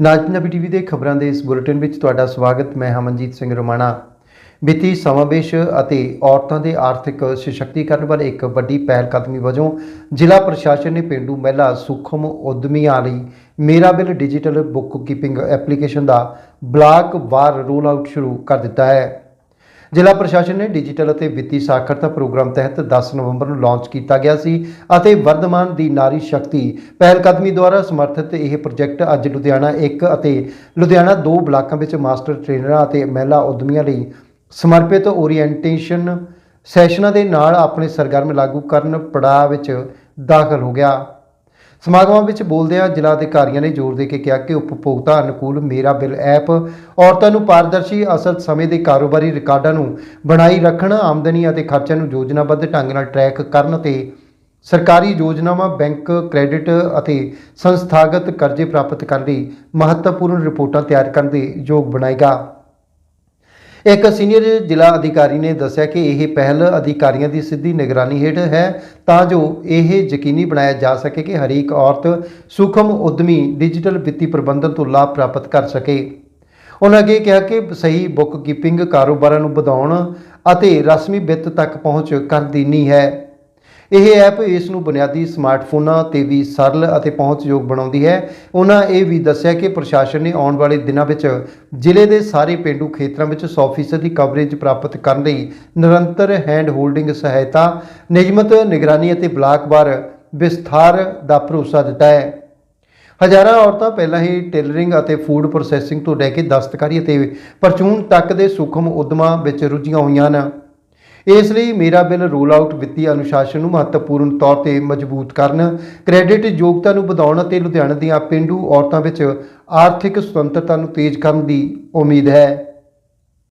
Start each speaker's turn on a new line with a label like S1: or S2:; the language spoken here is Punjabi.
S1: ਨਾਜ ਪੰਜਾਬੀ ਟੀਵੀ ਦੇ ਖਬਰਾਂ ਦੇ ਇਸ ਬੁਲੇਟਿਨ ਵਿੱਚ ਤੁਹਾਡਾ ਸਵਾਗਤ। ਮੈਂ ਹਮਨਜੀਤ ਸਿੰਘ ਰੋਮਾਣਾ। ਵਿੱਤੀ ਸਮਾਵੇਸ਼ ਅਤੇ ਔਰਤਾਂ ਦੇ ਆਰਥਿਕ ਸਸ਼ਕਤੀਕਰਨ ਵੱਲ ਇੱਕ ਵੱਡੀ ਪਹਿਲ ਕਦਮੀ ਵਜੋਂ ਜ਼ਿਲ੍ਹਾ ਪ੍ਰਸ਼ਾਸਨ ਨੇ ਪਿੰਡੂ ਮਹਿਲਾ ਸੂਖਮ ਉਦਮੀਆਂ ਲਈ ਮੇਰਾ bill digital book keeping application ਦਾ ਬਲਾਕ ਵਾਰ ਰੋਲ ਆਊਟ ਸ਼ੁਰੂ ਕਰ ਦਿੱਤਾ ਹੈ। ਜ਼ਿਲ੍ਹਾ ਪ੍ਰਸ਼ਾਸਨ ਨੇ ਡਿਜੀਟਲ ਅਤੇ ਵਿੱਤੀ ਸਾਖਰਤਾ ਪ੍ਰੋਗਰਾਮ ਤਹਿਤ 10 ਨਵੰਬਰ ਨੂੰ ਲਾਂਚ ਕੀਤਾ ਗਿਆ ਸੀ ਅਤੇ ਵਰਧਮਾਨ ਦੀ ਨਾਰੀ ਸ਼ਕਤੀ ਪਹਿਲਕਦਮੀ ਦੁਆਰਾ ਸਮਰਥਿਤ ਇਹ ਪ੍ਰੋਜੈਕਟ ਅੱਜ ਲੁਧਿਆਣਾ 1 ਅਤੇ ਲੁਧਿਆਣਾ 2 ਬਲਾਕਾਂ ਵਿੱਚ ਮਾਸਟਰ ਟ੍ਰੇਨਰਾਂ ਅਤੇ ਮਹਿਲਾ ਉਦਮੀਆਂ ਲਈ ਸਮਰਪਿਤ ਓਰੀਐਂਟੇਸ਼ਨ ਸੈਸ਼ਨਾਂ ਦੇ ਨਾਲ ਆਪਣੇ ਸਰਗਰਮ ਲਾਗੂ ਕਰਨ ਪੜਾਅ ਵਿੱਚ ਦਾਖਲ ਹੋ ਗਿਆ। ਸਮਾਗਮਾਂ ਵਿੱਚ ਬੋਲਦਿਆਂ ਜ਼ਿਲ੍ਹਾ ਅਧਿਕਾਰੀਆਂ ਨੇ ਜ਼ੋਰ ਦੇ ਕੇ ਕਿਹਾ ਕਿ ਉਪਭੋਗਤਾ ਅਨੁਕੂਲ ਮੇਰਾ ਬਿੱਲ ਐਪ ਔਰਤਾਂ ਨੂੰ ਪਾਰਦਰਸ਼ੀ ਅਸਲ ਸਮੇਂ ਦੇ ਕਾਰੋਬਾਰੀ ਰਿਕਾਰਡਾਂ ਨੂੰ ਬਣਾਈ ਰੱਖਣ, ਆਮਦਨੀ ਅਤੇ ਖਰਚਿਆਂ ਨੂੰ ਯੋਜਨਾਬੱਧ ਢੰਗ ਨਾਲ ਟਰੈਕ ਕਰਨ ਤੇ ਸਰਕਾਰੀ ਯੋਜਨਾਵਾਂ, ਬੈਂਕ ਕ੍ਰੈਡਿਟ ਅਤੇ ਸੰਸਥਾਗਤ ਕਰਜ਼ੇ ਪ੍ਰਾਪਤ ਕਰਨ ਲਈ ਮਹੱਤਵਪੂਰਨ ਰਿਪੋਰਟਾਂ ਤਿਆਰ ਕਰਨ ਦੇ ਯੋਗ ਬਣਾਏਗਾ। ਇੱਕ ਸੀਨੀਅਰ ਜ਼ਿਲ੍ਹਾ ਅਧਿਕਾਰੀ ਨੇ ਦੱਸਿਆ ਕਿ ਇਹ ਪਹਿਲ ਅਧਿਕਾਰੀਆਂ ਦੀ ਸਿੱਧੀ ਨਿਗਰਾਨੀ ਹੇਠ ਹੈ, ਤਾਂ ਜੋ ਇਹ ਯਕੀਨੀ ਬਣਾਇਆ ਜਾ ਸਕੇ ਕਿ ਹਰੇਕ ਔਰਤ ਸੂਖਮ ਉਦਮੀ ਡਿਜੀਟਲ ਵਿੱਤੀ ਪ੍ਰਬੰਧਨ ਤੋਂ ਲਾਭ ਪ੍ਰਾਪਤ ਕਰ ਸਕੇ। ਉਹਨਾਂ ਅੱਗੇ ਕਿਹਾ ਕਿ ਸਹੀ ਬੁੱਕ ਕੀਪਿੰਗ ਕਾਰੋਬਾਰਾਂ ਨੂੰ ਵਧਾਉਣ ਅਤੇ ਰਸਮੀ ਵਿੱਤ ਤੱਕ ਪਹੁੰਚ ਕਰਦੀ ਨਹੀਂ ਹੈ। ਇਹ ਐਪ ਇਸ ਨੂੰ ਬੁਨਿਆਦੀ ਸਮਾਰਟਫੋਨਾਂ ਤੇ ਵੀ ਸਰਲ ਅਤੇ ਪਹੁੰਚਯੋਗ ਬਣਾਉਂਦੀ ਹੈ। ਉਹਨਾਂ ਇਹ ਵੀ ਦੱਸਿਆ ਕਿ ਪ੍ਰਸ਼ਾਸਨ ਨੇ ਆਉਣ ਵਾਲੇ ਦਿਨਾਂ ਵਿੱਚ ਜ਼ਿਲ੍ਹੇ ਦੇ ਸਾਰੇ ਪਿੰਡੂ ਖੇਤਰਾਂ ਵਿੱਚ 100% ਦੀ ਕਵਰੇਜ ਪ੍ਰਾਪਤ ਕਰਨ ਲਈ ਨਿਰੰਤਰ ਹੈਂਡ ਹੋਲਡਿੰਗ ਸਹਾਇਤਾ, ਨਿਯਮਤ ਨਿਗਰਾਨੀ ਅਤੇ ਬਲਾਕਵਾਰ ਵਿਸਥਾਰ ਦਾ ਭਰੋਸਾ ਦਿੱਤਾ ਹੈ। ਹਜ਼ਾਰਾਂ ਔਰਤਾਂ ਪਹਿਲਾਂ ਹੀ ਟੇਲਰਿੰਗ ਅਤੇ ਫੂਡ ਪ੍ਰੋਸੈਸਿੰਗ ਤੋਂ ਲੈ ਕੇ ਦਸਤਕਾਰੀ ਅਤੇ ਪਰਚੂਨ ਤੱਕ ਦੇ ਸੂਖਮ ਉਦਮਾਂ ਵਿੱਚ ਰੁੱਝੀਆਂ ਹੋਈਆਂ ਹਨ। ਇਸ ਲਈ ਮੇਰਾ ਬਿੱਲ ਰੋਲ ਆਊਟ ਵਿੱਤੀ ਅਨੁਸ਼ਾਸਨ ਨੂੰ ਮਹੱਤਵਪੂਰਨ ਤੌਰ ਤੇ ਮਜ਼ਬੂਤ ਕਰਨ, ਕ੍ਰੈਡਿਟ ਯੋਗਤਾ ਨੂੰ ਵਧਾਉਣ ਅਤੇ ਲੁਧਿਆਣਾ ਦੀਆਂ ਪਿੰਡੂ ਔਰਤਾਂ ਵਿੱਚ ਆਰਥਿਕ ਸੁਤੰਤਰਤਾ ਨੂੰ ਤੇਜ਼ ਕਰਨ ਦੀ ਉਮੀਦ ਹੈ।